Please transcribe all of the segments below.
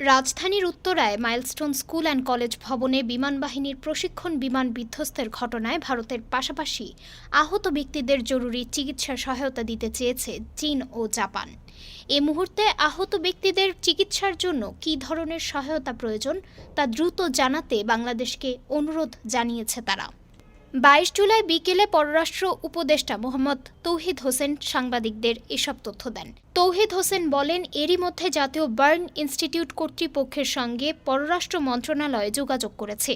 রাজধানীর উত্তরায় milestone school and college ভবনে বিমান বাহিনীর প্রশিক্ষণ বিমান বিধ্বস্তের ঘটনায় ভারতের পাশাপাশি আহত ব্যক্তিদের জরুরি চিকিৎসা সহায়তা দিতে চেয়েছে চীন ও জাপান। এ মুহূর্তে আহত ব্যক্তিদের চিকিৎসার জন্য কী ধরনের সহায়তা প্রয়োজন তা দ্রুত জানাতে বাংলাদেশকে অনুরোধ জানিয়েছে তারা। বাইশ জুলাই বিকেলে পররাষ্ট্র উপদেষ্টা মোহাম্মদ তৌহিদ হোসেন সাংবাদিকদের এসব তথ্য দেন। তৌহিদ হোসেন বলেন, এরই মধ্যে জাতীয় বার্ন ইনস্টিটিউট কর্তৃপক্ষের সঙ্গে পররাষ্ট্র মন্ত্রণালয়ে যোগাযোগ করেছে।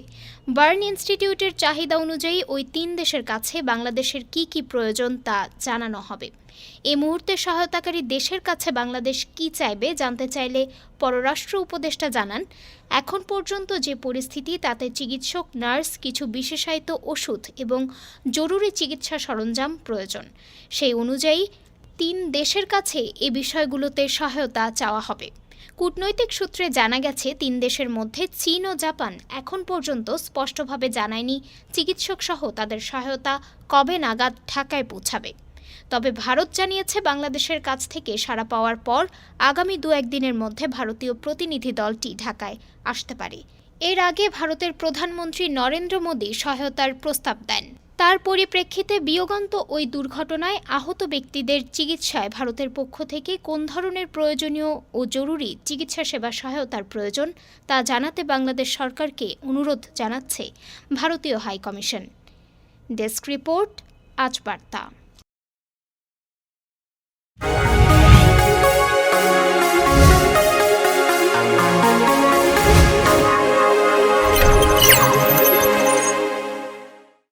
বার্ন ইনস্টিটিউটের চাহিদা অনুযায়ী ওই তিন দেশের কাছে বাংলাদেশের কি কি প্রয়োজন তা জানানো হবে। এ মুহূর্তে সহায়তাকারী দেশের কাছে বাংলাদেশ কি চাইবে জানতে চাইলে পররাষ্ট্র উপদেষ্টা জানান, এখন পর্যন্ত যে পরিস্থিতি তাতে চিকিৎসক, নার্স, কিছু বিশেষায়িত ওষুধ এবং জরুরি চিকিৎসা সরঞ্জাম প্রয়োজন। সেই অনুযায়ী তিন দেশের কাছে এ বিষয়গুলোতে সহায়তা চাওয়া হবে। কূটনৈতিক সূত্রে জানা গেছে, তিন দেশের মধ্যে চীন ও জাপান এখন পর্যন্ত স্পষ্টভাবে জানায়নি চিকিৎসক সহ তাদের সহায়তা কবে নাগাদ ঢাকায় পৌঁছাবে। তবে ভারত জানিয়েছে বাংলাদেশের কাছ থেকে সাড়া পাওয়ার পর আগামী দু একদিনের মধ্যে ভারতীয় প্রতিনিধি দলটি ঢাকায় আসতে পারে। এর আগে ভারতের প্রধানমন্ত্রী নরেন্দ্র মোদী সহায়তার প্রস্তাব দেন। তার পরিপ্রেক্ষিতে বিয়োগান্ত ওই দুর্ঘটনায় আহত ব্যক্তিদের চিকিৎসায় ভারতের পক্ষ থেকে কোন ধরনের প্রয়োজনীয় ও জরুরি চিকিৎসা সেবা সহায়তার প্রয়োজন তা জানাতে বাংলাদেশ সরকারকে অনুরোধ জানাচ্ছে ভারতীয় হাইকমিশন। ডেস্ক রিপোর্ট, আজ বার্তা।